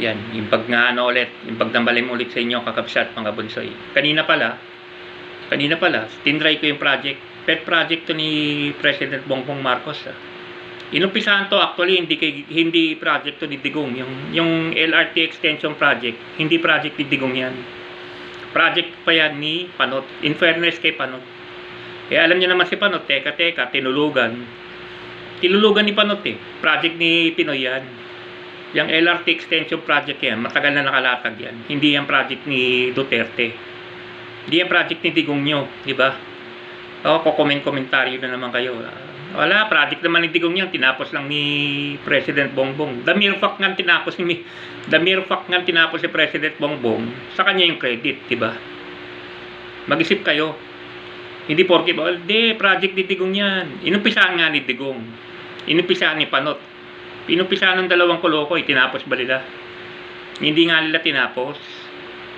Yan, yung pag ano ulit, yung pag nambalim ulit sa inyo, kakabsat mga bunsoy. Kanina pala, kanina pala, tinry ko yung project. Pet project to ni President Bongbong Marcos. Ah. Inumpisahan to actually, hindi, kay, hindi project to ni Digong. Yung, yung LRT extension project, hindi project ni Digong yan. Project pa yan ni Panot. In fairness kay Panot. Eh alam niyo naman si Panot, teka teka, tinulugan. Tinulugan ni Panot eh. Project ni Pinoy yan. Yung LRT extension project yan, matagal na nakalatag yan. Hindi yan project ni Duterte. Hindi yan project ni Digong nyo, di ba? O, kukomment-komentaryo na naman kayo. Wala, project naman ni Digong yan, tinapos lang ni President Bongbong. The mere fact nga tinapos ni The mere fact nga tinapos si President Bongbong, sa kanya yung credit, di ba? Mag-isip kayo. Hindi porke ba, hindi, project ni Digong yan. Inumpisahan nga ni Digong. Inumpisahan ni Panot. Inumpisahan ng dalawang kolokoy, tinapos ba nila? Hindi nga nila tinapos.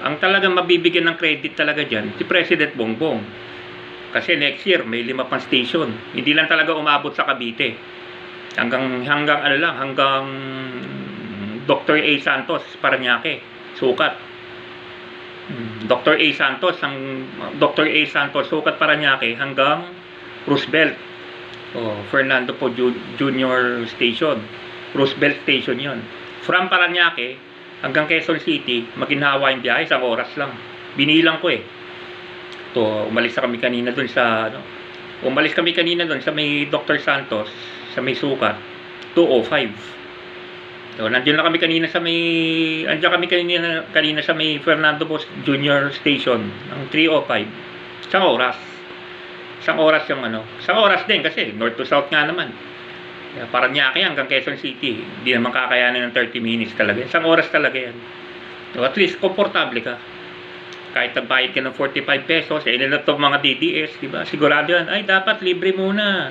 Ang talagang mabibigyan ng credit talaga dyan, si President Bongbong. Kasi next year, may lima pang station. Hindi lang talaga umabot sa Cavite. Hanggang, hanggang ano lang, hanggang Dr. A. Santos, Paranaque, sukat. Hmm, Dr. A. Santos, ang Dr. A. Santos, sukat Paranaque, hanggang Roosevelt. Oh, Fernando po Ju- Junior Station. Roosevelt Station yon. From Paranaque hanggang Quezon City, maginhawa yung biyahe, isang oras lang. Binilang ko eh. To, umalis kami kanina dun sa, ano, umalis kami kanina dun sa may Dr. Santos, sa may sukat, 205. So, nandiyan na kami kanina sa may, andiyan kami kanina, kanina sa may Fernando Post Junior Station, ng 305. Isang oras. Isang oras yung ano. Isang oras din kasi north to south nga naman. Kaya Paranaque hanggang Quezon City. Hindi naman kakayanin ng 30 minutes talaga. Isang oras talaga yan. So, at least, komportable ka. Kahit nagbayad ka ng 45 pesos, eh, na to mga DDS, di ba? Sigurado yan, ay, dapat libre muna.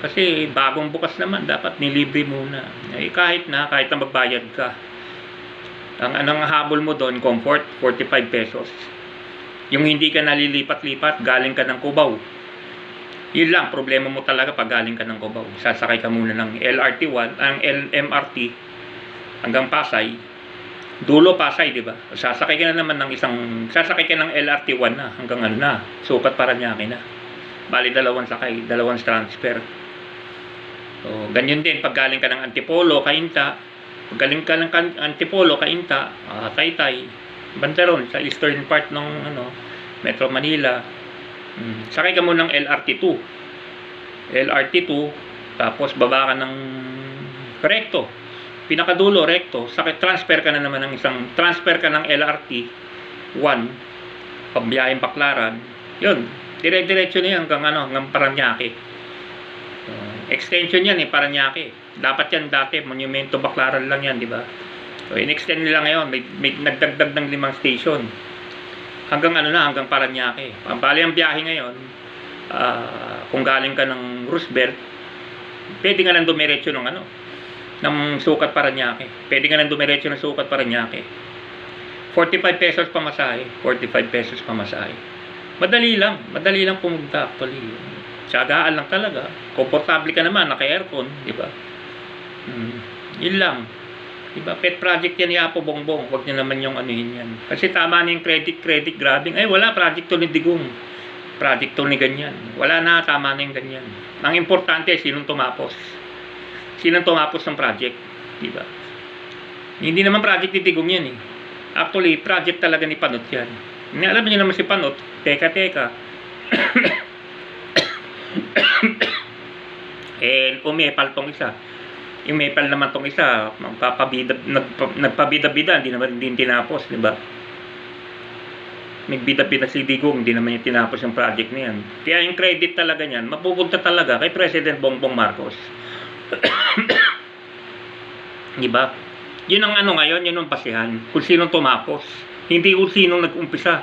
Kasi bagong bukas naman, dapat nilibre muna. Eh, kahit na, kahit na magbayad ka. Ang anong habol mo doon, comfort, 45 pesos. Yung hindi ka nalilipat-lipat, galing ka ng Cubao. Yun lang, problema mo talaga pag galing ka ng Cubao. Sasakay ka muna ng LRT1, ang LMRT hanggang Pasay. Dulo Pasay, di ba? Sasakay ka na naman ng isang, sasakay ka ng LRT1 na hanggang ano na, sukat para niya na. Bali dalawang sakay, dalawang transfer. So, ganyan din pag galing ka ng Antipolo, Kainta, pag galing ka ng Antipolo, Kainta, ah, Taytay, Bantaron, sa eastern part ng ano, Metro Manila. Mm. Sakay ka muna ng LRT2. LRT2, tapos baba ka ng recto. Pinakadulo, recto. Sakay, transfer ka na naman ng isang, transfer ka ng LRT 1, pambiyaheng Baklaran. Yun, dire-diretso na yan hanggang ano, hanggang Paranaque. Uh, extension yan eh, Paranaque. Dapat yan dati, Monumento Baklaran lang yan, di ba? So, in-extend nila ngayon, may, may nagdagdag ng limang station. Hanggang ano na, hanggang Paranaque. Ang bali ang biyahe ngayon, ah, kung galing ka ng Roosevelt, pwede nga lang dumiretso ng ano, ng sukat Paranaque. Pwede nga lang dumiretso ng sukat Paranaque. 45 pesos pamasahe, 45 pesos pamasahe. Madali lang, madali lang pumunta actually. Tiyagaan lang talaga. Komportable ka naman, naka-aircon, di ba? Hmm. Yun lang. Di ba? Pet project yan ni Apo Bongbong. Huwag niyo naman yung anuhin yan. Kasi tama na yung credit, credit grabbing. Ay, wala. Project to ni Digong. Project to ni ganyan. Wala na. Tama na yung ganyan. Ang importante, sinong tumapos. Sinong tumapos ng project. Di ba? Hindi naman project ni Digong yan eh. Actually, project talaga ni Panot yan. Alam niyo naman si Panot. Teka, teka. eh, umepal tong isa. Yung Maple naman tong isa, magpapabida, nagpa, nagpabida-bida, hindi naman din tinapos, di ba? Nagbida-bida si Digong, hindi naman yung tinapos yung project na yan. Kaya yung credit talaga niyan, mapupunta talaga kay President Bongbong Marcos. di ba? Yun ang ano ngayon, yun ang basihan. Kung sinong tumapos. Hindi kung sinong nag-umpisa.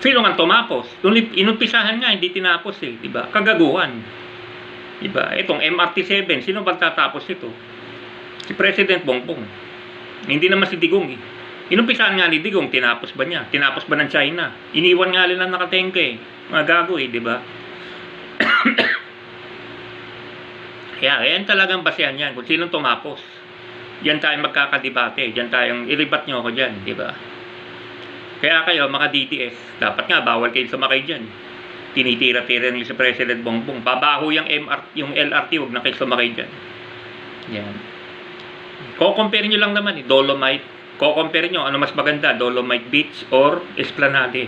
Sino nga tumapos? Yung inumpisahan nga, hindi tinapos eh. Di ba? Kagaguhan. Diba? Itong MRT7, sino ba tatapos ito? Si President Bongbong. Hindi naman si Digong eh. Inumpisahan nga ni Digong, tinapos ba niya? Tinapos ba ng China? Iniwan nga nila nakatengke eh. Mga gago eh, di ba? Kaya, yan talagang basehan yan kung sino tumapos. Yan tayo magkakadebate. Yan tayong ilibat nyo ako dyan, di ba? Kaya kayo, mga DTS, dapat nga, bawal kayo sumakay dyan. Tinitira-tira niyo sa President Bongbong. Babaho yung, MR, yung LRT, huwag na kayo sumakay dyan. Yan. Ko-compare nyo lang naman eh, Dolomite. Ko-compare nyo, ano mas maganda, Dolomite Beach or Esplanade.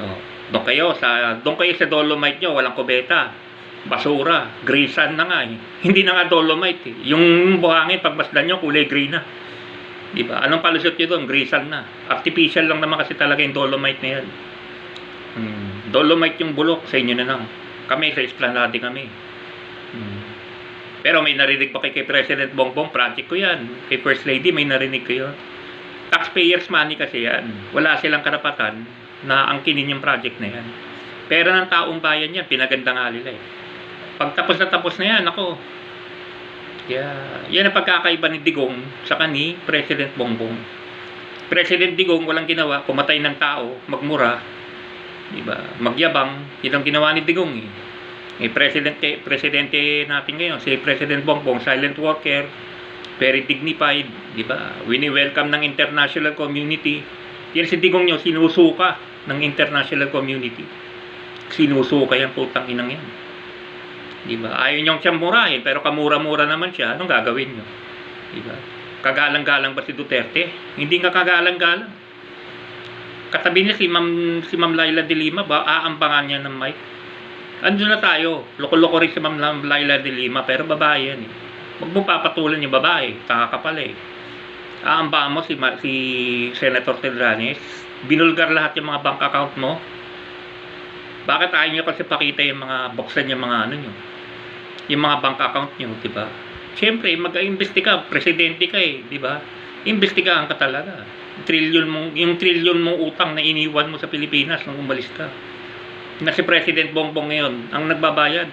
Oh, doon kayo sa doon kayo sa Dolomite nyo, walang kubeta. Basura, grisan na nga eh. Hindi na nga Dolomite eh. Yung buhangin pagmasdan nyo kulay green na. Di ba? Anong palusot nyo doon? Grisan na. Artificial lang naman kasi talaga yung Dolomite na yan. Dolomite yung bulok sa inyo na lang. Kami sa Esplanade kami. Hmm. Pero may narinig pa kay, kay President Bongbong, project ko yan. Kay First Lady, may narinig ko yun. Taxpayers money kasi yan. Wala silang karapatan na angkinin yung project na yan. Pera ng taong bayan yan, pinaganda nga nila eh. Pag tapos na tapos na yan, ako, yeah, yan ang pagkakaiba ni Digong sa ni President Bongbong. President Digong walang ginawa, pumatay ng tao, magmura, di ba? Magyabang, yun ang ginawa ni Digong eh. Eh, presidente, presidente natin ngayon, si President Bongbong, silent worker, very dignified, di ba? Wini-welcome ng international community. Yan si Digong nyo, sinusuka ng international community. Sinusuka yan, putang inang yan. Di ba? Ayaw niyong siyang murahin, pero kamura-mura naman siya, anong gagawin nyo? Di ba? Kagalang-galang ba si Duterte? Hindi nga kagalang-galang. Katabi niya si Ma'am, si Ma'am Laila de Lima ba, aambangan niya ng mic. Ando na tayo. Loko-loko rin si Ma'am Laila de Lima, pero babae yan eh. Huwag mo papatulan yung babae. Taka eh. Aambangan mo si, si Senator Tedranes. Binulgar lahat yung mga bank account mo. Bakit ayaw nyo kasi pakita yung mga buksan yung mga ano nyo? Yung mga bank account nyo, di ba? Siyempre, mag-imbestiga. Presidente ka eh, di ba? Imbestigahan ka talaga. Trillion mong, yung trillion mong utang na iniwan mo sa Pilipinas nung umalis ka. Na si President Bongbong ngayon, ang nagbabayad.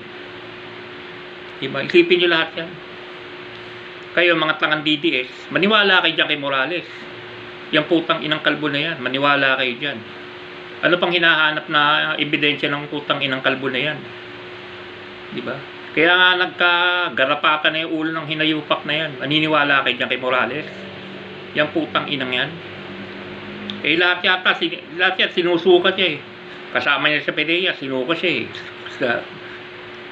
Diba? Isipin nyo lahat yan. Kayo, mga tangang DDS, maniwala kayo dyan kay Morales. Yung putang inang kalbo na yan, maniwala kayo dyan. Ano pang hinahanap na ebidensya ng putang inang kalbo na yan? Di ba? Kaya nga nagkagarapatan na yung ulo ng hinayupak na yan. Maniniwala kayo dyan kay Morales. Yung putang inang yan. Eh lahat yata, sin- lahat yan sinusukat niya eh. Kasama niya sa PDEA, sinuko siya eh. Sa,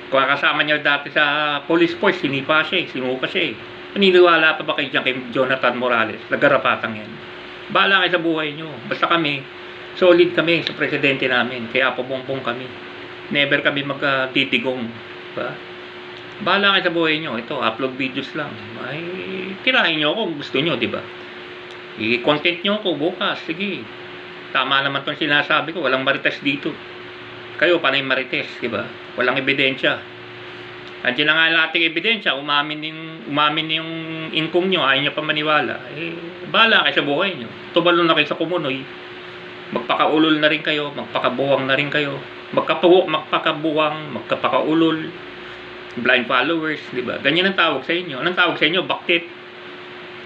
kung kasama niya dati sa police force, sinipa siya eh, sinuka siya eh. Maniniwala pa ba kayo dyan kay Jonathan Morales? Naggarapatang yan. Bahala kayo sa buhay nyo. Basta kami, solid kami sa presidente namin. Kaya pabongbong kami. Never kami magtitigong. Diba? Bahala kayo sa buhay nyo. Ito, upload videos lang. Ay, tirahin ako kung gusto nyo, di ba? I-content nyo ako bukas. Sige. Tama naman itong sinasabi ko. Walang marites dito. Kayo, panay marites, di ba? Walang ebidensya. Andiyan na nga lahat ng ebidensya. Umamin yung, umamin yung income nyo. Ayaw nyo pa maniwala. Eh, bahala kayo sa buhay nyo. Tubalo na kayo sa kumunoy. Magpakaulol na rin kayo. Magpakabuwang na rin kayo. Magkapu, magpakabuwang, magkapakaulol. Blind followers, di ba? Ganyan ang tawag sa inyo. Anong tawag sa inyo? Baktit.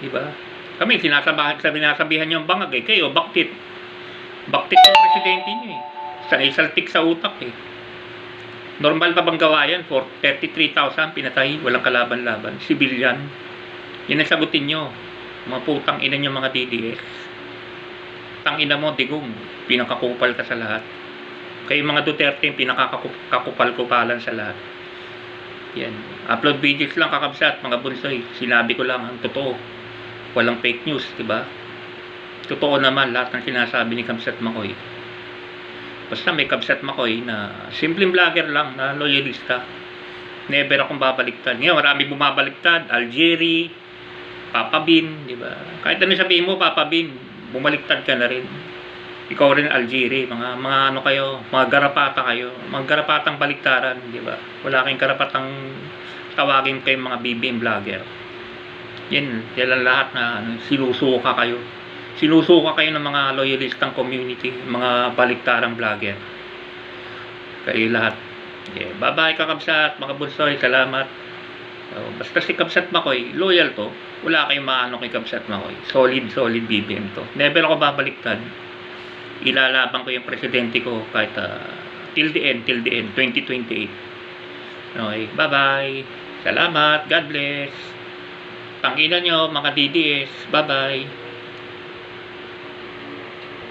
Di ba? Kami, sinasabahan, sinasabihan nyo ang bangag eh. Kayo, baktit. Baktit yung presidente nyo eh. Sa isaltik sa utak eh. Normal pa bang gawa yan? For 33,000 pinatay, walang kalaban-laban. Civilian. Yan ang sagutin nyo. Mga putang ina nyo mga DDS. Tang ina mo, digong. Pinakakupal ka sa lahat. Kayo mga Duterte, pinakakupal-kupalan sa lahat. Yan. Upload videos lang kakabsat, mga bunsoy. Sinabi ko lang ang totoo. Walang fake news, di ba? Totoo naman lahat ng sinasabi ni Kamsat Makoy. Basta may Kamsat Makoy na simpleng vlogger lang na loyalista. Never akong babaliktad. Ngayon, marami bumabaliktad. Algeria, Papa Bin, di ba? Kahit ano sabihin mo, Papa Bin, bumaliktad ka na rin. Ikaw rin Algeria, mga mga ano kayo, mga garapata kayo, mga garapatang baliktaran, di ba? Wala kayong karapatang tawagin kayong mga BBM vlogger. Yan, lang lahat na ano, sinusuka kayo. Sinusuka kayo ng mga loyalistang community, mga baliktarang vlogger. Kayo lahat. Yeah, bye-bye kakabsat, mga bunsoy, salamat. Oh, basta si Kabsat Makoy, loyal to. Wala kayong maano kay Kabsat Makoy. Solid, solid BBM to. Never ako babaliktad. Ilalaban ko yung presidente ko kahit ah, till the end, till the end, 2028. Okay, bye-bye. Salamat. God bless. Tangina nyo, mga DDS. Bye-bye.